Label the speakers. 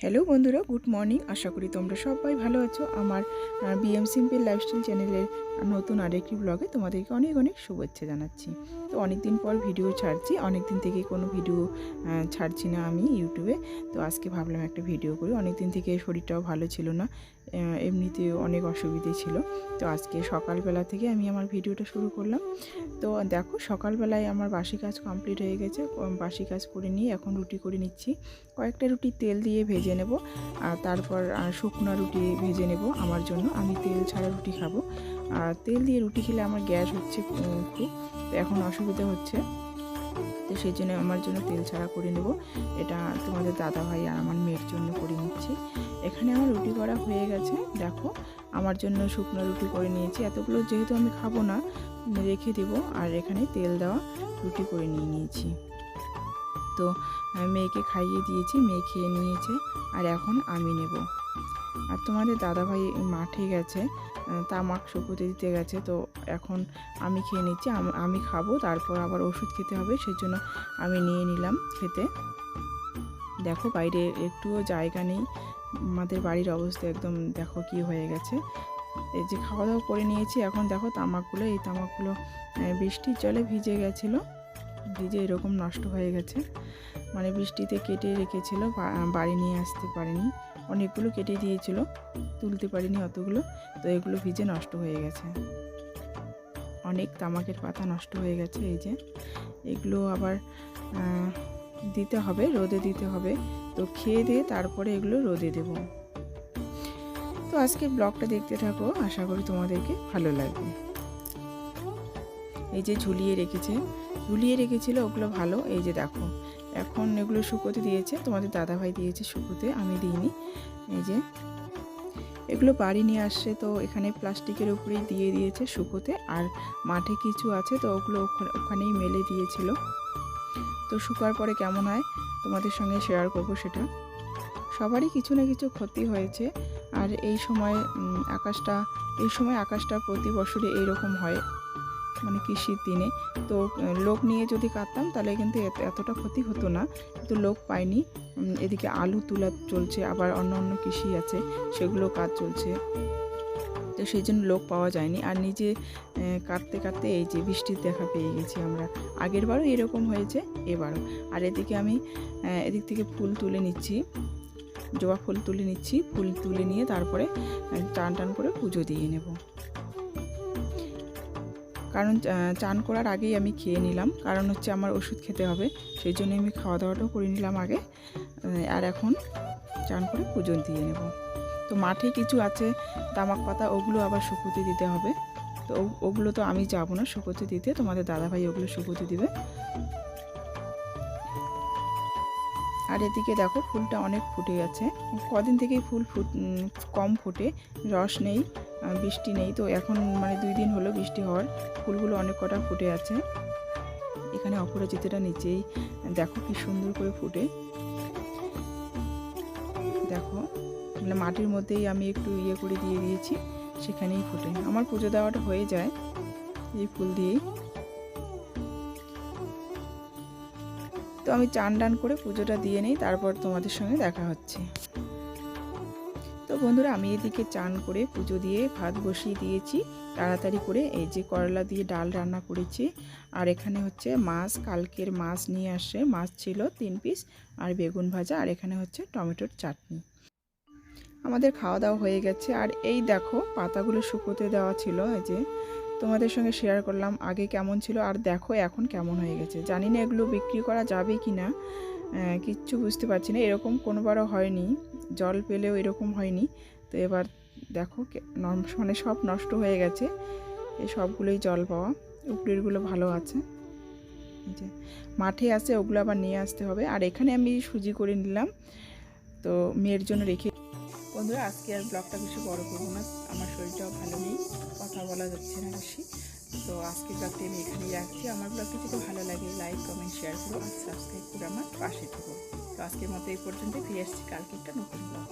Speaker 1: Hello বন্ধুরা, good morning. আশা করি তোমরা সবাই ভালো আছো। আমার বিএম সিম্পল লাইফস্টাইল চ্যানেলের নতুন আরেকটি ব্লগে তোমাদেরকে অনেক অনেক শুভেচ্ছা জানাচ্ছি। তো অনেক দিন পর ভিডিও ছাড়ছি অনেক দিন থেকে কোনো ভিডিও ছাড়ছি না আমি ইউটিউবে তো আজকে ভাবলাম একটা ভিডিও করি। অনেক দিন থেকে শরীরটাও ভালো ছিল না এমনিতে অনেক অসুবিধে ছিল। তো আজকে সকালবেলা থেকে আমি আমার ভিডিওটা শুরু করলাম। তো দেখো, সকালবেলায় আমার বাসি কাজ কমপ্লিট হয়ে গেছে। বাসি কাজ করে নিয়ে এখন রুটি করে নিচ্ছি। কয়েকটা রুটি তেল দিয়ে ভেজে নেব। আর তারপর শুকনো রুটি ভেজে নেব আমার জন্য। আমি তেল ছাড়া রুটি খাব। আর তেল দিয়ে রুটি খেলে আমার গ্যাস হচ্ছে তো এখন অসুবিধা হচ্ছে। তো সেই জন্য আমার জন্য তেল ছাড়া করে নেব। এটা তোমাদের দাদা ভাই আর আমার মেয়ের জন্য করে নিচ্ছি। এখানে আমার রুটি করা হয়ে গেছে। দেখো, আমার জন্য শুকনো রুটি করে নিয়েছি। এতগুলো যেহেতু আমি খাব না, রেখে দেব। আর এখানে তেল দেওয়া রুটি করে নিয়ে নিয়েছি। তো আমি মেয়েকে খাইয়ে দিয়েছি, মেয়ে খেয়ে নিয়েছে। আর এখন আমি নেব। আর তোমাদের দাদাভাই মাঠে গেছে তামাক শুকোতে দিতে গেছে, তো এখন আমি খেয়ে নিচ্ছি, আমি খাব, তারপর আবার ওষুধ খেতে হবে সেই জন্য আমি নিয়ে নিলাম খেতে। দেখো বাইরে একটুও জায়গা নেই, আমাদের বাড়ির অবস্থা একদম দেখো কি হয়ে গেছে। এই যে খাওয়া দাওয়া করে নিয়েছি, এখন দেখো তামাকগুলো, এই তামাকগুলো বৃষ্টির জলে ভিজে গেছিল, ভিজে এরকম নষ্ট হয়ে গেছে। মানে বৃষ্টিতে কেটে রেখেছিল বাড়ি নিয়ে আসতে পারেনি। অনেকগুলো কেটে দিয়েছিল, তুলতে পারিনি অতগুলো। তো এগুলো ভিজে নষ্ট হয়ে গেছে। অনেক তামাকের পাতা নষ্ট হয়ে গেছে এই যে। এগুলো আবার দিতে হবে, রোদে দিতে হবে। তো খেয়ে দিয়ে তারপরে এগুলো রোদে দেব। তো আজকে ব্লগটা দেখতে থাকো। আশা করি তোমাদেরকে ভালো লাগবে। এই যে ঝুলিয়ে রেখেছে। ঝুলিয়ে রেখেছিল, ওগুলো ভালো। এই যে দেখো। এখন এগুলো শুকোতে দিয়েছে। তোমাদের দাদাভাই দিয়েছে শুকোতে, আমি দিইনি। এই যে, এগুলো বাড়ি নিয়ে আসছে, তো এখানে প্লাস্টিকের উপরেই দিয়ে দিয়েছে শুকোতে। আর মাঠে কিছু আছে, তো ওগুলো ওখানে, ওখানেই মেলে দিয়েছিল। তো শুকার পরে কেমন হয়, তোমাদের সঙ্গে শেয়ার করব সেটা। সবারই কিছু না কিছু ক্ষতি হয়েছে। আর এই সময় আকাশটা, এই সময় আকাশটা প্রতি বছরই এইরকম হয়। মানে কৃষির দিনে। তো, লোক নিয়ে যদি কাটতাম তাহলে কিন্তু এত, এতটা ক্ষতি হতো না। কিন্তু লোক পাইনি এদিকে আলু তোলা চলছে, আবার অন্য অন্য কৃষি আছে, সেগুলো কাজ চলছে। তো সেই জন্য লোক পাওয়া যায়নি। আর নিজে কাটতে কাটতে এই যে বৃষ্টির দেখা পেয়ে গেছি আমরা। আগের বারও এরকম হয়েছে, এবারও। আর এদিকে আমি এদিক থেকে ফুল তুলে নিচ্ছি। জবা ফুল তুলে নিচ্ছি। ফুল তুলে নিয়ে তারপরে টান টান করে পুজো দিয়ে নেব। কারণ চান করার আগেই আমি খেয়ে নিলাম। কারণ হচ্ছে আমার ওষুধ খেতে হবে, সেই জন্য আমি খাওয়া দাওয়াটাও করে নিলাম আগে। আর এখন চান করে পুজো দিয়ে নেব। তো মাঠে কিছু আছে, তামাক পাতা, ওগুলো আবার শুকুতে দিতে হবে। তো ওগুলো তো আমি যাব না, শুকোতে দিতে। তোমাদের দাদাভাই ওগুলো শুকোতে দিবে। আর এদিকে দেখো ফুলটা অনেক ফুটে গেছে। কদিন থেকেই ফুল ফুট কম ফোটে, রস নেই বৃষ্টি নেই। তো এখন মানে দুই দিন হলো বৃষ্টি হওয়ার, ফুলগুলো অনেক কটা ফুটে আছে। এখানে অপরাজিতাটা নিচেই, দেখো কি সুন্দর করে ফুটে। দেখো মানে মাটির মধ্যেই আমি একটু ইয়ে করে দিয়ে দিয়েছি, সেখানেই ফুটে। আমার পুজো দেওয়াটা হয়ে যায়, এই ফুল দিয়েই। তো আমি চান ডান করে পুজোটা দিয়ে নিই, তারপর তোমাদের সঙ্গে দেখা হচ্ছে। তো বন্ধুরা, আমি এদিকে চান করে পুজো দিয়ে ভাত বসিয়ে দিয়েছি। তাড়াতাড়ি করে এই যে করলা দিয়ে ডাল রান্না করেছি, আর এখানে হচ্ছে মাছ, কালকের মাছ নিয়ে আসে, মাছ ছিল তিন পিস আর বেগুন ভাজা, আর এখানে হচ্ছে টমেটোর চাটনি। আমাদের খাওয়া দাওয়া হয়ে গেছে, আর এই দেখো পাতাগুলো শুকোতে দেওয়া ছিল, এই যে তোমাদের সঙ্গে শেয়ার করলাম, আগে কেমন ছিল আর দেখো এখন কেমন হয়ে গেছে। জানি না এগুলো বিক্রি করা যাবে কি না কিচ্ছু বুঝতে পারছি না। এরকম কোনোবারও হয়নি, জল পেলেও এরকম হয়নি। তো এবার দেখো মানে সব নষ্ট হয়ে গেছে, এই সবগুলোই জল পাওয়া, উপরেরগুলো ভালো আছে। যে, মাঠে আছে, ওগুলো আবার নিয়ে আসতে হবে। আর এখানে আমি সুজি করে নিলাম, তো মেয়ের জন্য রেখে বন্ধুরা, আজকে আর ব্লগটা বেশি বড় করব না। আমার শরীরটাও ভালো নেই, কথা বলা যাচ্ছে না বেশি। তো আজকে ব্লগটি আমি এখানেই রাখছি। আমার ব্লগটি যদি ভালো লাগে লাইক কমেন্ট শেয়ার করো আর সাবস্ক্রাইব করে আমার পাশে থেকো। তো আজকের মতো এই পর্যন্ত ফিরে আসছি কালকে একটা নতুন ব্লগ।